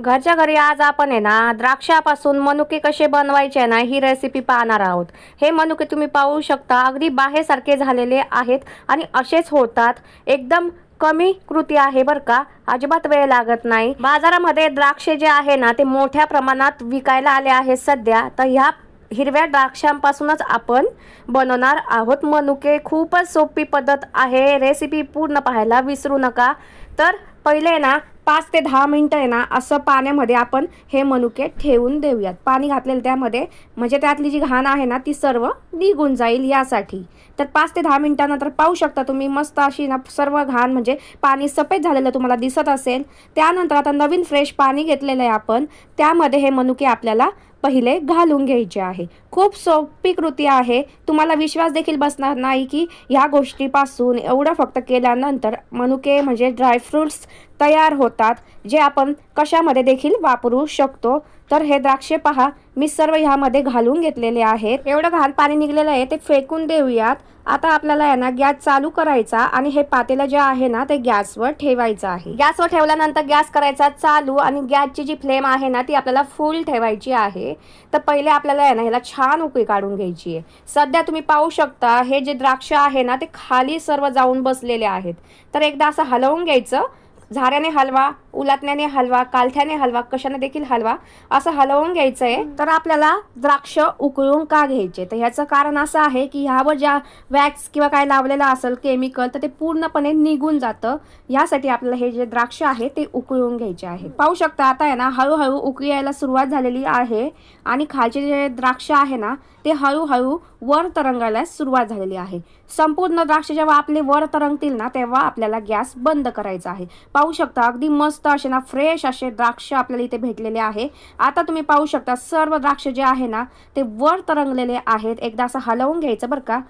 घरच्या घरी आज आपण आहे ना द्राक्षापासून मनुके कसे बनवायचे ना ही रेसिपी पाहणार आहोत. हे मनुके तुम्ही पाहू शकता अगदी बाहेरसारखे झालेले आहेत आणि असेच होतात. एकदम कमी कृती आहे बरं का. अजिबात वेळ लागत नाही. बाजारामध्ये द्राक्षे जे आहे ना ते मोठ्या प्रमाणात विकायला आले आहेत सध्या. तर ह्या हिरव्या द्राक्षांपासूनच आपण बनवणार आहोत. मनुके खूपच सोपी पद्धत आहे. रेसिपी पूर्ण पाहायला विसरू नका. तर पहिले ना पाच ते दहा मिनटं आहे ना असं पाण्यामध्ये आपण हे मनुके ठेवून देऊयात. पाणी घातलेलं त्यामध्ये म्हणजे त्यातली जी घाण आहे ना ती सर्व निघून जाईल यासाठी. तर पाच ते दहा मिनटानंतर पाहू शकता तुम्ही मस्त अशी ना सर्व घाण म्हणजे पाणी सफेद झालेलं तुम्हाला दिसत असेल. त्यानंतर आता नवीन फ्रेश पाणी घेतलेलं आहे आपण. त्यामध्ये हे मनुके आपल्याला पहिले घालून घ्यायचे आहे. खूप सोपी कृती आहे. तुम्हाला विश्वास देखील बसणार नाही की ह्या गोष्टीपासून एवढं फक्त केल्यानंतर मनुके म्हणजे ड्रायफ्रूट्स तयार होतात जे आपण कशामध्ये देखील वापरू शकतो. तर हे द्राक्षे पहा. मी सर्व ह्यामध्ये घालून घेतलेले आहेत. एवढं घाण पाणी निघलेलं आहे ते फेकून देऊयात. आता आपल्याला आहे ना गॅस चालू करायचा आणि हे पातेलं जे आहे ना ते गॅसवर ठेवायचं आहे. गॅसवर ठेवल्यानंतर गॅस करायचा चालू आणि गॅसची जी फ्लेम आहे ना ती आपल्याला फुल ठेवायची आहे. तर पहिले आपल्याला आहे ना ह्याला छान उकळी काढून घ्यायची आहे. सध्या तुम्ही पाहू शकता हे जे द्राक्ष आहे ना ते खाली सर्व जाऊन बसलेले आहेत. तर एकदा असं हलवून घ्यायचं. झाऱ्याने हलवा. उलाटण्याने हलवा कालथ्याने हलवा कशाने देखील हलवा असं हलवून घ्यायचं आहे तर आपल्याला द्राक्ष उकळून का घ्यायचे? तर ह्याचं कारण असं आहे की ह्यावर ज्या वॅक्स किंवा काय लावलेलं असेल केमिकल तर ते पूर्णपणे निघून जातं. यासाठी आपल्याला हे जे द्राक्ष आहे ते उकळून घ्यायचे आहे. पाहू शकता आता आहे ना हळूहळू उकळी यायला सुरुवात झालेली आहे आणि खालचे जे द्राक्ष आहे ना ते हळूहळू वर तरंगायला सुरुवात झालेली आहे. संपूर्ण द्राक्ष जेव्हा आपले वर तरंगतील ना तेव्हा आपल्याला गॅस बंद करायचा आहे. पाहू शकता अगदी मस्त असे ना फ्रेश असे द्राक्ष आपल्याला इथे भेटलेले आहे. आता तुम्ही पाहू शकता सर्व द्राक्ष जे आहे ना ते वर तरंगलेले आहेत. एकदा असं हलवून घ्यायचं बरं का.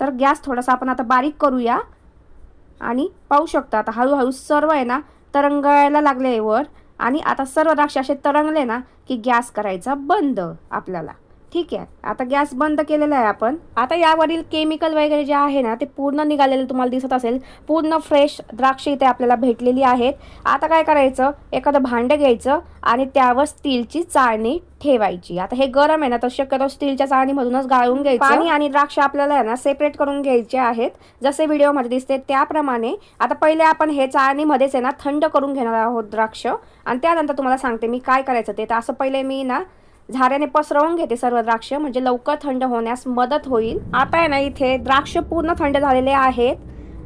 तर गॅस थोडासा आपण आता बारीक करूया. आणि पाहू शकता आता हळूहळू सर्व आहे ना तरंगायला लागले वर. आणि आता सर्व द्राक्ष असे तरंगले ना की गॅस करायचा बंद आपल्याला. ठीक आहे. आता गॅस बंद केलेला आहे आपण. आता यावरील केमिकल वगैरे जे आहे ना ते पूर्ण निघालेलं तुम्हाला दिसत असेल. पूर्ण फ्रेश द्राक्ष इथे आपल्याला भेटलेली आहेत. आता काय करायचं? एखादं भांडं घ्यायचं आणि त्यावर स्टीलची चाळणी ठेवायची. आता हे गरम आहे ना तर शक्यतो स्टीलच्या चाळणीमधूनच गाळून घ्यायचं. पाणी आणि द्राक्ष आपल्याला आहे ना सेपरेट करून घ्यायचे आहेत. जसे व्हिडिओमध्ये दिसते त्याप्रमाणे आता पहिले आपण हे चाळणीमध्येच आहे ना थंड करून घेणार आहोत द्राक्ष. आणि त्यानंतर तुम्हाला सांगते मी काय करायचं ते. तर असं पहिले मी ना झाऱ्याने पसरवून घेते सर्व द्राक्ष. म्हणजे लवकर थंड होण्यास मदत होईल. आता आहे ना इथे द्राक्ष पूर्ण थंड झालेले आहेत.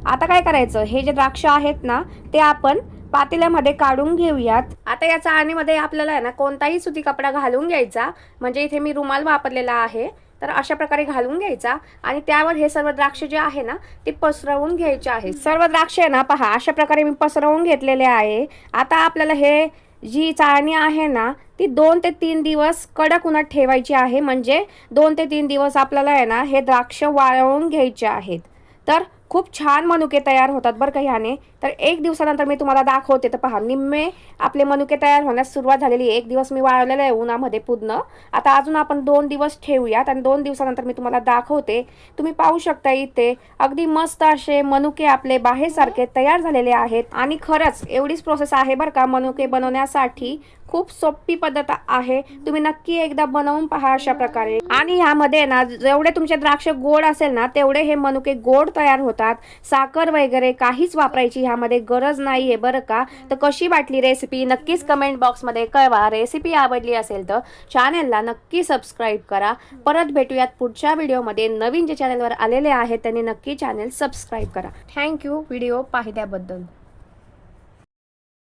आता काय करायचं? हे जे द्राक्ष आहेत ना ते आपण पातेल्यामध्ये काढून घेऊयात. आता या चाळणीमध्ये आपल्याला आहे ना कोणताही सुती कपडा घालून घ्यायचा. म्हणजे इथे मी रुमाल वापरलेला आहे. तर अशा प्रकारे घालून घ्यायचा. आणि त्यावर हे सर्व द्राक्ष जे आहे ना ते पसरवून घ्यायचे आहे सर्व द्राक्ष आहे ना पहा अशा प्रकारे मी पसरवून घेतलेले आहे. आता आपल्याला हे जी चाळणी आहे ना ती दोन ते तीन दिवस कडक उन्हात ठेवायची आहे. म्हणजे दोन ते तीन दिवस आपल्याला आहे ना हे द्राक्ष वाळवून घ्यायचे आहेत. तर खूप छान मनुके तयार होतात बरं का ह्याने. तर एक दिवसानंतर मी तुम्हाला दाखवते. तर पहा निम्मे आपले मनुके तयार होण्यास सुरुवात झालेली आहे. एक दिवस मी वाळवलेलं आहे उन्हामध्ये पूर्ण. आता अजून आपण दोन दिवस ठेवूयात आणि दोन दिवसानंतर मी तुम्हाला दाखवते. तुम्ही पाहू शकता इथे अगदी मस्त असे मनुके आपले बाहेरसारखे तयार झालेले आहेत. आणि खरंच एवढीच प्रोसेस आहे बरं का मनुके बनवण्यासाठी. खूप सोपी पद्धत आहे. तुम्ही नक्की एकदा बनवून पहा अशा प्रकारे. आणि ह्यामध्ये ना जेवढे तुमचे द्राक्ष गोड असेल ना तेवढे हे मनुके गोड तयार होते होतात. साखर वगैरे काहीच वापरायची ह्यामध्ये गरज नाहीये बरं का? तर कशी वाटली रेसिपी नक्कीच कमेंट बॉक्समध्ये कळवा. रेसिपी आवडली असेल तर चॅनेलला नक्की सबस्क्राईब करा. परत भेटूयात पुढच्या व्हिडिओमध्ये नवीन जे चॅनलवर आलेले आहेत त्यांनी नक्की चॅनेल सबस्क्राईब करा. थँक्यू व्हिडिओ पाहिल्याबद्दल.